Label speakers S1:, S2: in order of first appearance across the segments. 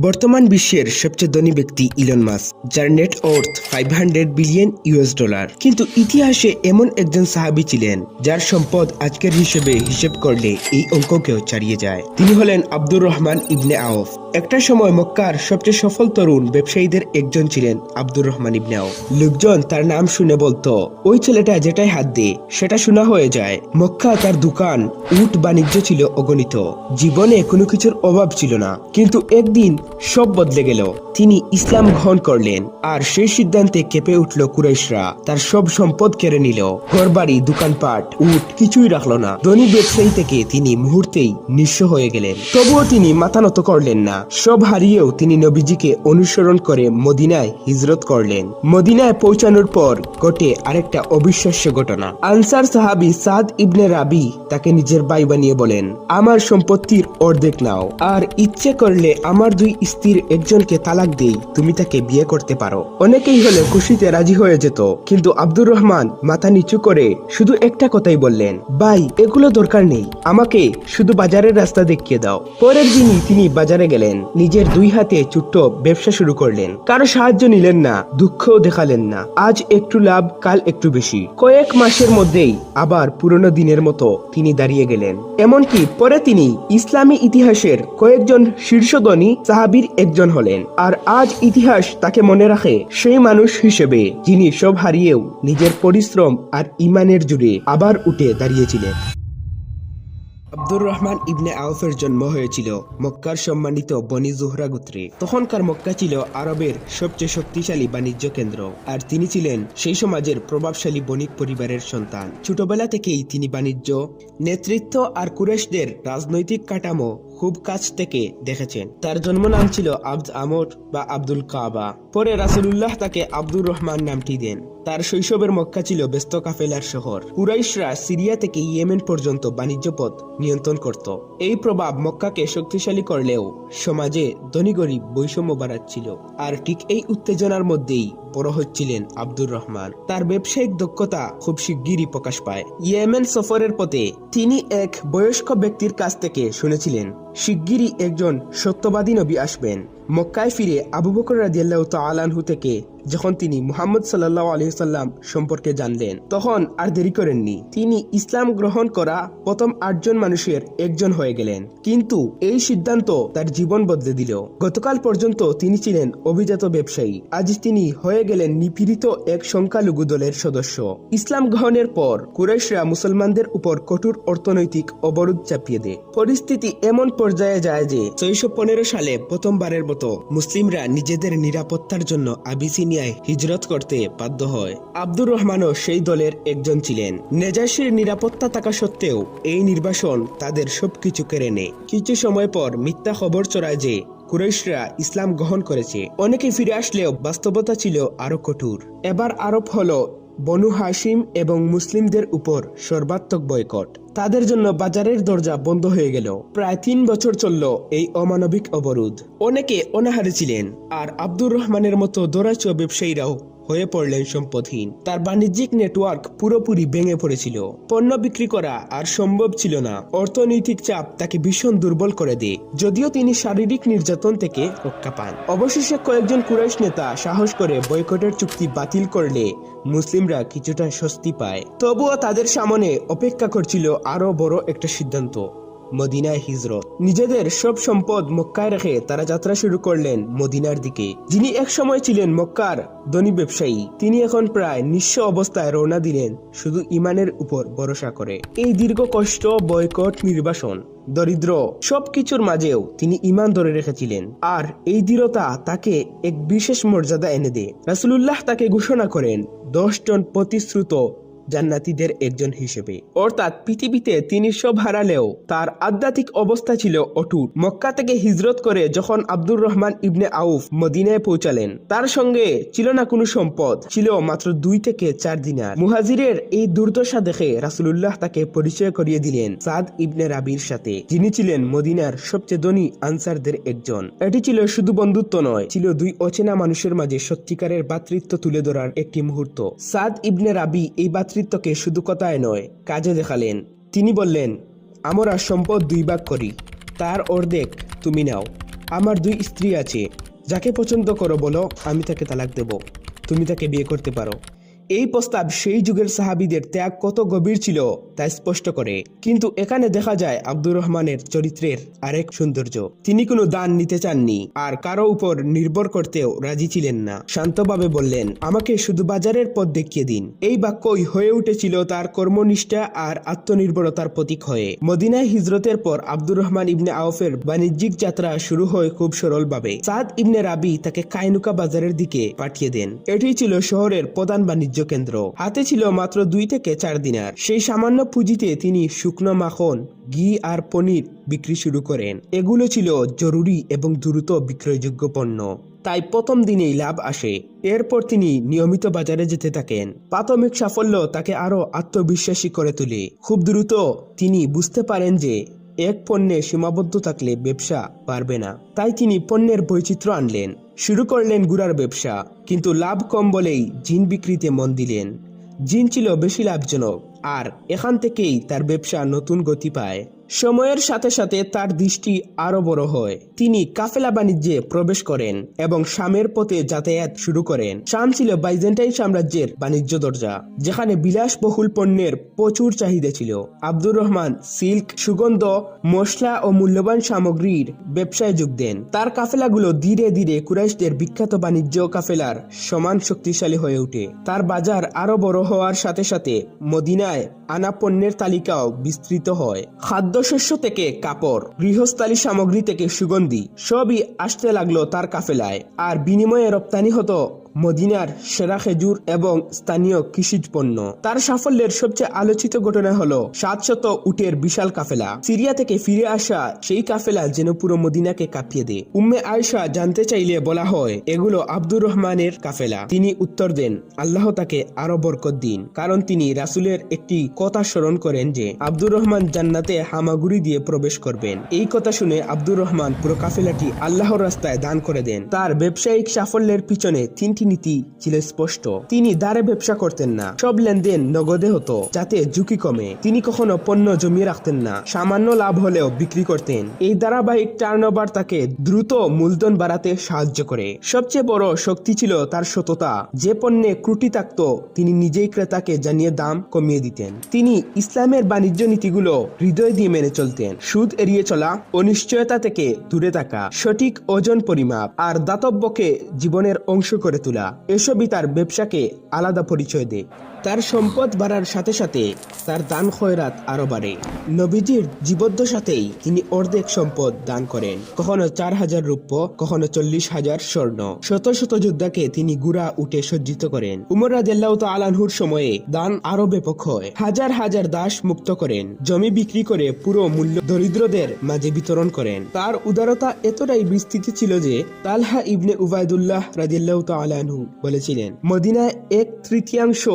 S1: বর্তমান বিশ্বের সবচেয়ে ধনী ব্যক্তি ইলন মাস যার net worth five hundred billion US dollar কিন্তু ইতিহাসে এমন একজন সাহাবি ছিলেন, যার সম্পদ আজকের হিসেবে হিসেব করলে এই অঙ্ককেও ছাড়িয়ে যায়। তিনি হলেন আব্দুর রহমান ইবনে আওফ। একটা সময় মক্কার সবচেয়ে সফল তরুণ ব্যবসায়ীদের একজন ছিলেন আব্দুর রহমান ইবনে আওফ। লোকজন তার নাম শুনে বলতো, ওই ছেলেটা যেটাই হাত দে, সেটা শোনা হয়ে যায়। মক্কা তার দোকান, উট বাণিজ্য ছিল অগণিত। জীবনে কোনো কিছুর অভাব ছিল না। কিন্তু একদিন সব বদলে গেল। তিনি ইসলাম গ্রহণ করলেন আর সেই সিদ্ধান্তে কেঁপে উঠল কুরাইশরা। তার সব সম্পদ কেড়ে নিল। ঘরবাড়ি, দোকানপাট, উট কিছুই রাখল না। ধনী ব্যবসায়ী থেকে তিনি মুহূর্তেই নিঃস্ব হয়ে গেলেন। তবুও তিনি মাথা নত করলেন না। সব হারিয়েও তিনি নবীজিকে অনুসরণ করে মদিনায় হিজরত করলেন। মদিনায় পৌঁছানোর পর ঘটে আরেকটা অবিশ্বাস্য ঘটনা। আনসার সাহাবি সাদ ইবনে রাবি তাকে নিজের ভাই বানিয়ে বলেন, আমার সম্পত্তির অর্ধেক নাও। আর ইচ্ছে করলে আমার দুই স্ত্রীর একজনকে তালাক দেই, তুমি তাকে বিয়ে করতে পারো। অনেকেই হলে খুশিতে রাজি হয়ে যেত, কিন্তু আব্দুর রহমান মাথা নিচু করে শুধু একটা কথাই বললেন, ভাই, এগুলো দরকার নেই, আমাকে শুধু বাজারের রাস্তা দেখিয়ে দাও। পরের দিনই তিনি বাজারে গেলেন, নিজের দুই হাতে ছোট্ট ব্যবসা শুরু করলেন। কারও সাহায্য নিলেন না, দুঃখও দেখালেন না। আজ একটু লাভ, কাল একটু বেশি। কয়েক মাসের মধ্যেই আবার পুরনো দিনের মতো তিনি দাঁড়িয়ে গেলেন। এমনকি পরে তিনি ইসলামী ইতিহাসের কয়েকজন শীর্ষধনী সাহাবীর একজন হলেন। আর আজ ইতিহাস তাকে মনে রাখে সেই মানুষ হিসেবে, যিনি সব হারিয়েও নিজের পরিশ্রম আর ইমানের জুড়ে আবার উঠে দাঁড়িয়েছিলেন। আব্দুর রহমান ইবনে আউফের জন্ম হয়েছিল মক্কার সম্মানিত বনি জোহরা গোত্রে। তখনকার মক্কা ছিল আরবের সবচেয়ে শক্তিশালী বাণিজ্য কেন্দ্র, আর তিনি ছিলেন সেই সমাজের প্রভাবশালী বণিক পরিবারের সন্তান। ছোটবেলা থেকেই তিনি বাণিজ্য, নেতৃত্ব আর কুরেশদের রাজনৈতিক কাঠামো খুব কাছ থেকে দেখেছেন। তার জন্ম নাম ছিল আব্দ আমর বা আব্দুল কাবা। পরে রাসুলুল্লাহ তাকে আব্দুর রহমান নামটি দেন। তার শৈশবের মক্কা ছিল ব্যস্ত কাফেলার শহর। কুরাইশরা সিরিয়া থেকে ইয়েমেন পর্যন্ত বাণিজ্য পথ নিয়ন্ত্রণ করত। এই প্রভাব মক্কাকে শক্তিশালী করলেও সমাজে ধনী গরিব বৈষম্য বাড়াচ্ছিল। আর ঠিক এই উত্তেজনার মধ্যেই বড় ছিলেন আব্দুর রহমান। তার ব্যবসায়িক দক্ষতা খুব শিগগিরই প্রকাশ পায়। ইয়েমেন সফরের পথে তিনি এক বয়স্ক ব্যক্তির কাছ থেকে শুনেছিলেন, শিগগিরই একজন সত্যবাদী নবী আসবেন। মক্কায় ফিরে আবু বকর রাজিয়াল্লাহ তালানহু থেকে যখন তিনি মুহাম্মদ সাল্লাল্লাহু আলাইহি সাল্লাম সম্পর্কে জানলেন, তখন আর দেরি করেননি। তিনি ইসলাম গ্রহণ করা প্রথম আটজন মানুষের একজন হয়ে গেলেন। কিন্তু এই সিদ্ধান্ত তার জীবন বদলে দিল। গতকাল পর্যন্ত তিনি ছিলেন অভিজাত ব্যবসায়ী। আজ তিনি হয়ে গেলেন নিপীড়িত এক সংখ্যালঘু দলের সদস্য। ইসলাম গ্রহণের পর কুরাইশরা মুসলমানদের উপর কঠোর অর্থনৈতিক অবরোধ চাপিয়ে দেয়। পরিস্থিতি এমন পর্যায়ে যায় যে, ছয়শো পনেরো সালে প্রথমবারের মতো মুসলিমরা নিজেদের নিরাপত্তার জন্য আবিসিনিয়ায় হিজরত করতে বাধ্য হয়। আব্দুর রহমানও সেই দলের একজন ছিলেন। নেজাসির নিরাপত্তা থাকা সত্ত্বেও এই নির্বাসন তাদের সবকিছু কেড়ে নেয়। কিছু সময় পর মিথ্যা খবর চড়ায় যে কুরাইশরা ইসলাম গ্রহণ করেছে। অনেকে ফিরে আসলেও বাস্তবতা ছিল আরও কঠোর। এবার আরোপ হল বনু হাসিম এবং মুসলিমদের উপর সর্বাত্মক বয়কট। তাদের জন্য বাজারের দরজা বন্ধ হয়ে গেল। প্রায় তিন বছর চলল এই অমানবিক অবরোধ। অনেকে অনাহারে ছিলেন, আর আব্দুর রহমানের মতো দরাচ ব্যবসায়ীরাও হয়ে পড়লেন সম্পদহীন তার বাণিজ্যিক নেটওয়ার্ক পুরোপুরি ভেঙে পড়েছিল। পণ্য বিক্রি করা আর সম্ভব ছিল না। অর্থনৈতিক চাপ তাকে ভীষণ দুর্বল করে দেয়। যদিও তিনি শারীরিক নির্যাতন থেকে রক্ষা পান। অবশেষে কয়েকজন কুরাইশ নেতা সাহস করে বয়কটের চুক্তি বাতিল করলে মুসলিমরা কিছুটা স্বস্তি পায়। তবুও তাদের সামনে অপেক্ষা করছিল আরও বড় একটা সিদ্ধান্ত। মদিনায় হিজরত। নিজেদের সব সম্পদ মক্কায় রেখে তারা যাত্রা শুরু করলেন মদিনার দিকে। যিনি এক সময় ছিলেন মক্কার ধনী ব্যবসায়ী, তিনি এখন প্রায় নিঃস্ব অবস্থায় রওনা দিলেন শুধু ইমানের উপর ভরসা করে। এই দীর্ঘ কষ্ট, বয়কট, নির্বাসন, দরিদ্র সবকিছুর মাঝেও তিনি ইমান ধরে রেখেছিলেন। আর এই দৃঢ়তা তাকে এক বিশেষ মর্যাদা এনে দেয়। রাসুলুল্লাহ তাকে ঘোষণা করেন, দশ জন প্রতিশ্রুত জান্নাতীদের একজন হিসেবে। অর্থাৎ পৃথিবীতে তিনি সব হারালেও তার আধ্যাত্মিক অবস্থা ছিল অটুট। মক্কা থেকে হিজরত করে যখন আব্দুর রহমান ইবনে আউফ মদিনায় পৌঁছালেন, তার সঙ্গে ছিল না কোনো সম্পদ, ছিল মাত্র দুই থেকে চার দিনার। মুহাজিরের এই দুর্দশা দেখে রাসুলুল্লাহ তাকে পরিচয় করিয়ে দিলেন সাদ ইবনে রাবির সাথে। যিনি ছিলেন মদিনার সবচেয়ে ধনী আনসারদের একজন। এটি ছিল শুধু বন্ধুত্ব নয়, ছিল দুই অচেনা মানুষের মাঝে সত্যিকারের ভাতৃত্ব তুলে ধরার একটি মুহূর্ত। সাদ ইবনে রাবি এই ভাতৃত্বকে শুধু কথায় নয়, কাজে দেখালেন। তিনি বললেন, আমরা সম্পদ দুই ভাগ করি, তার অর্ধেক তুমি নাও। আমার দুই স্ত্রী আছে, যাকে পছন্দ করো বলো, আমি তাকে তালাক দেব। তুমি তাকে বিয়ে করতে পারো। এই প্রস্তাব সেই যুগের সাহাবিদের ত্যাগ কত গভীর ছিল তা স্পষ্ট করে। কিন্তু এখানে দেখা যায় আব্দুর রহমানের চরিত্রের আরেক সৌন্দর্য। তিনি কোনো দান নিতে চাননি আর কারও উপর নির্ভর করতেও রাজি ছিলেন না। শান্তভাবে বললেন, আমাকে শুধু বাজারের পথ দেখিয়ে দিন। এই বাক্যই হয়ে উঠেছিল তার কর্মনিষ্ঠা আর আত্মনির্ভরতার প্রতীক হয়ে। মদিনায় হিজরতের পর আব্দুর রহমান ইবনে আউফের বাণিজ্যিক যাত্রা শুরু হয় খুব সরলভাবে। সাদ ইবনে রাবি তাকে কাইনুকা বাজারের দিকে পাঠিয়ে দেন। এটি ছিল শহরের প্রধান বাণিজ্য কেন্দ্র হাতে ছিল মাত্র দুই থেকে চার দিনার। সেই সামান্য পুঁজিতে তিনি শুকনো মাখন, ঘি আর পনির বিক্রি শুরু করেন। এগুলো ছিল জরুরি এবং দ্রুত বিক্রয়যোগ্য পণ্য। তাই প্রথম দিনেই লাভ আসে। এরপর তিনি নিয়মিত বাজারে যেতে থাকেন। প্রাথমিক সাফল্য তাকে আরও আত্মবিশ্বাসী করে তোলে। খুব দ্রুত তিনি বুঝতে পারেন যে এক পণ্যে সীমাবদ্ধ থাকলে ব্যবসা পারবে না। তাই তিনি পণ্যের বৈচিত্র্য আনলেন। শুরু করলেন গুড়ার ব্যবসা, কিন্তু লাভ কম বলেই জিন বিক্রিতে মন দিলেন। জিন ছিল বেশি লাভজনক, আর এখান থেকেই তার ব্যবসা নতুন গতি পায়। সময়ের সাথে সাথে তার দৃষ্টি আরও বড় হয়। তিনি কাফেলা বাণিজ্যে প্রবেশ করেন এবং শামের পথে যাতায়াত শুরু করেন। শাম ছিল বাইজেন্টাইন সাম্রাজ্যের বাণিজ্য দরজা, যেখানে বিলাসবহুল পণ্যের প্রচুর চাহিদা ছিল। আব্দুর রহমান সিল্ক, সুগন্ধ, মশলা ও মূল্যবান সামগ্রীর ব্যবসায় যোগ দেন। তার কাফেলাগুলো ধীরে ধীরে কুরাইশদের বিখ্যাত বাণিজ্য কাফেলার সমান শক্তিশালী হয়ে ওঠে। তার বাজার আরও বড় হওয়ার সাথে সাথে মদিনায় আনা পণ্যের তালিকাও বিস্তৃত হয়। খাদ্যশস্য থেকে কাপড়, গৃহস্থালী সামগ্রী থেকে সুগন্ধি সবই আসতে লাগল তার কাফেলায়। আর বিনিময়ে রপ্তানি হতো মদিনার সেরা খেজুর এবং স্থানীয় কৃষিজ পণ্য তার সাফল্যের সবচেয়ে আলোচিত ঘটনা হলো সাতশত উটের বিশাল কাফেলা। সিরিয়া থেকে ফিরে আসা সেই কাফেলা যেন পুরো মদিনাকে কাঁপিয়ে দেয়। উম্মে আয়সা জানতে চাইলে বলা হয়, এগুলো আব্দুর রহমানের কাফেলা। তিনি উত্তর দেন, আল্লাহ তাকে আরও বরকত দিন। কারণ তিনি রাসুলের একটি কথা স্মরণ করেন যে, আব্দুর রহমান জান্নাতে হামাগুড়ি দিয়ে প্রবেশ করবেন। এই কথা শুনে আব্দুর রহমান পুরো কাফেলাটি আল্লাহর রাস্তায় দান করে দেন। তার ব্যবসায়িক সাফল্যের পিছনে তিনটি নীতি ছিল স্পষ্ট। তিনি দাঁড়ে ব্যবসা করতেন না। সব লেনদেন নগদে হতো, যাতে ঝুঁকি কমে। তিনি কখনো পণ্য জমিয়ে রাখতেন না। সামান্য লাভ হলেও বিক্রি করতেন। এই ধারাবাহিক টার্নওভার তাকে দ্রুত মূলধন বাড়াতে সাহায্য করে। সবচেয়ে বড় শক্তি ছিল তার সততা। যে পণ্যে ত্রুটি থাকত, তিনি নিজেই ক্রেতাকে জানিয়ে দাম কমিয়ে দিতেন। তিনি ইসলামের বাণিজ্য নীতিগুলো হৃদয় দিয়ে মেনে চলতেন। সুদ এড়িয়ে চলা, অনিশ্চয়তা থেকে দূরে থাকা, সঠিক ওজন পরিমাপ, আর দাতব্যকে জীবনের অংশ করে তোলা। এসবই তার ব্যবসাকে আলাদা পরিচয় দেয়। তার সম্পদ বাড়ার সাথে সাথে তার দান খয়রাত আরও বাড়ে। নবীজির জীবদ্দশাতেই তিনি অর্ধেক সম্পদ দান করেন। কখনো চার হাজার রূপ্য, কখনো চল্লিশ হাজার স্বর্ণ। শত শত যোদ্ধাকে তিনি গুড়া উঠে সজ্জিত করেন। উমর রাজেল্লাহ আলানহুর সময়ে দান আরও ব্যাপক হয়। হাজার হাজার দাস মুক্ত করেন। জমি বিক্রি করে পুরো মূল্য দরিদ্রদের মাঝে বিতরণ করেন। তার উদারতা এতটাই বিস্তৃত ছিল যে তালহা ইবনে উবায়দুল্লাহ রাজিল্লাহ আলানহু বলেছিলেন, মদিনায় এক তৃতীয়াংশ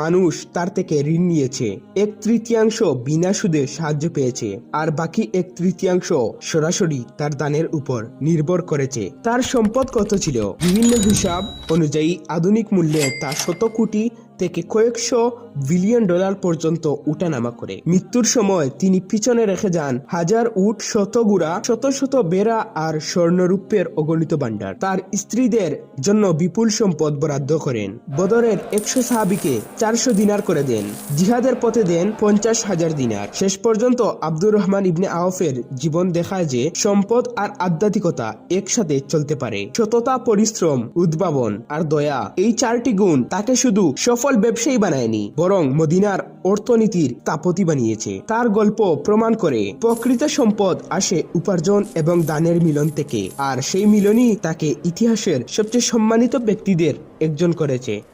S1: মানুষ তার থেকে ঋণ নিয়েছে। এক তৃতীয়াংশ বিনা সুদে সাহায্য পেয়েছে, আর বাকি এক তৃতীয়াংশ সরাসরি তার দানের উপর নির্ভর করেছে। তার সম্পদ কত ছিল? বিভিন্ন হিসাব অনুযায়ী আধুনিক মূল্যে তা শত কোটি থেকে কয়েকশো বিলিয়ন ডলার পর্যন্ত উঠানামা করে। মৃত্যুর সময় তিনি পিছনে রেখে যান হাজার উট, শত গুড়া, শত শত বেড়া আর স্বর্ণরূপের অগণিত ভাণ্ডার। তার স্ত্রীদের জন্য বিপুল সম্পদ বরাদ্দ করেন। বদরের একশো সাহাবিকে চারশো দিনার করে দেন। জিহাদের পথে দেন পঞ্চাশ হাজার দিনার। শেষ পর্যন্ত আব্দুর রহমান ইবনে আওফের জীবন দেখায় যে সম্পদ আর আধ্যাত্মিকতা একসাথে চলতে পারে। সততা, পরিশ্রম, উদ্ভাবন আর দয়া এই চারটি গুণ তাকে শুধু সফল ব্যবসায়ী বানায়নি, বরং মদিনার অর্থনীতির তাপতি বানিয়েছে। তার গল্প প্রমাণ করে প্রকৃত সম্পদ আসে উপার্জন এবং দানের মিলন থেকে, আর সেই মিলনই তাকে ইতিহাসের সবচেয়ে সম্মানিত ব্যক্তিদের একজন করেছে।